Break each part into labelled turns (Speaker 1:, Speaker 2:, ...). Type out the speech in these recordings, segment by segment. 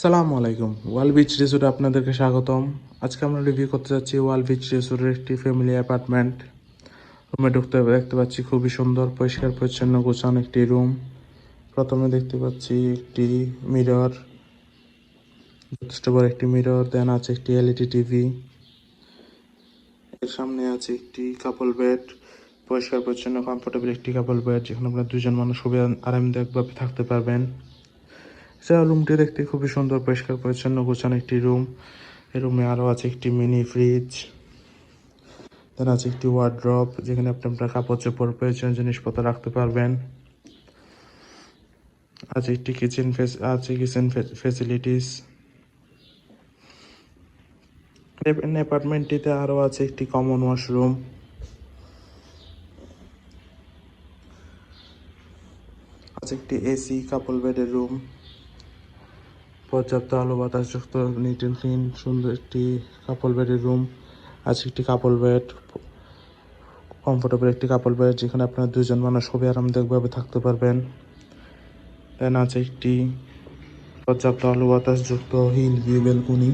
Speaker 1: সালামু আলাইকুম। ওয়াল বিচ রিসোর্টে আপনাদেরকে স্বাগতম। আজকে আমরা রিভিউ করতে যাচ্ছি ওয়াল বিচ রিসোর্টের একটি ফ্যামিলি অ্যাপার্টমেন্ট রুমে ঢুকতে দেখতে পাচ্ছি খুবই সুন্দর, পরিষ্কার, পরিচ্ছন্ন, গোছানো একটি রুম প্রথমে দেখতে পাচ্ছি একটি মিরর যথেষ্ট বড় একটি মিরর দেন আছে একটি এলইডি টিভি এর সামনে আছে একটি কাপল বেড পরিষ্কার, পরিচ্ছন্ন কমফোর্টেবল একটি কাপল বেড যেখানে আপনার দুজন মানুষ খুবই আরামদায়কভাবে থাকতে পারবেন। এছাড়া রুমটি দেখতে খুবই সুন্দর, পরিষ্কার পরিচ্ছন্ন, গোছানো একটি রুম। এই রুমে আরও আছে একটি মিনি ফ্রিজ, দেন আছে একটি ওয়ার্ড্রপ, যেখানে আপনি আপনার কাপড় চোপড়, প্রয়োজনীয় জিনিসপত্র রাখতে পারবেন। আছে একটি কিচেন আছে কিচেন ফেসিলিটিস অ্যাপার্টমেন্টটিতে আরও আছে একটি কমন ওয়াশরুম আছে একটি এসি কাপল বেডের রুম পর্যাপ্ত আলো বাতাসযুক্ত নিট অ্যান্ড ক্লিন, সুন্দর একটি কাপল বেডের রুম আছে একটি কাপল বেড কমফোর্টেবল একটি কাপল বেড যেখানে আপনার দুজন মানুষ খুবই আরামদায়কভাবে থাকতে পারবেন। দেন আছে একটি পর্যাপ্ত আলো বাতাসযুক্ত হিল ভিউ বেলকুনি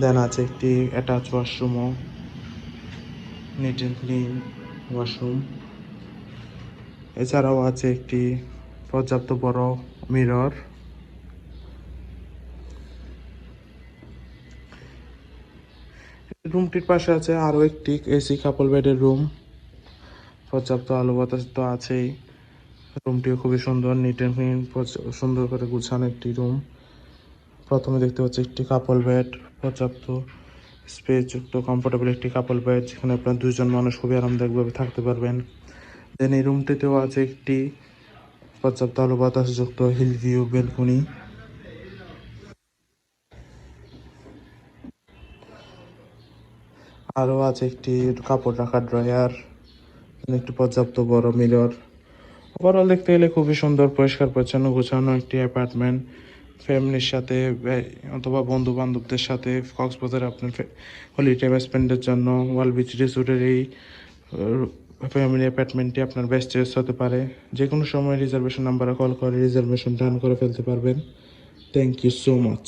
Speaker 1: দেন আছে একটি অ্যাটাচ ওয়াশরুমও নিট অ্যান্ড ক্লিন ওয়াশরুম এছাড়াও আছে একটি পর্যাপ্ত বড় মিরর। রুমটির পাশে আছে আরও একটি এসি কাপল বেডের রুম পর্যাপ্ত আলো বাতাস তো আছেই। রুমটিও খুবই সুন্দর নিট অ্যান্ড ক্লিন সুন্দর করে গুছানো একটি রুম প্রথমে দেখতে পাচ্ছি একটি কাপল বেড পর্যাপ্ত স্পেস যুক্ত কমফোর্টেবল একটি কাপল বেড যেখানে আপনার দুজন মানুষ খুবই আরামদায়কভাবে থাকতে পারবেন। দেন এই রুমটিতেও আছে একটি পর্যাপ্ত আলো বাতাসযুক্ত হিল ভিউ বেলকনি। আরও আছে একটি কাপড় রাখার ড্রয়ার একটি পর্যাপ্ত বড় মিরর। ওভারঅল দেখতে গেলে খুবই সুন্দর, পরিষ্কার, পরিচ্ছন্ন, গোছানো একটি অ্যাপার্টমেন্ট ফ্যামিলির সাথে অথবা বন্ধু বান্ধবদের সাথে কক্সবাজারে আপনার হলি টাইম স্পেন্ডের জন্য ওয়াল বিচ রিসোর্টের এই ফ্যামিলি অ্যাপার্টমেন্টটি আপনার বেস্ট চয়েস হতে পারে। যে কোনো সময় রিজার্ভেশন নাম্বারে কল করে রিজার্ভেশন ডান করে ফেলতে পারবেন। Thank you so much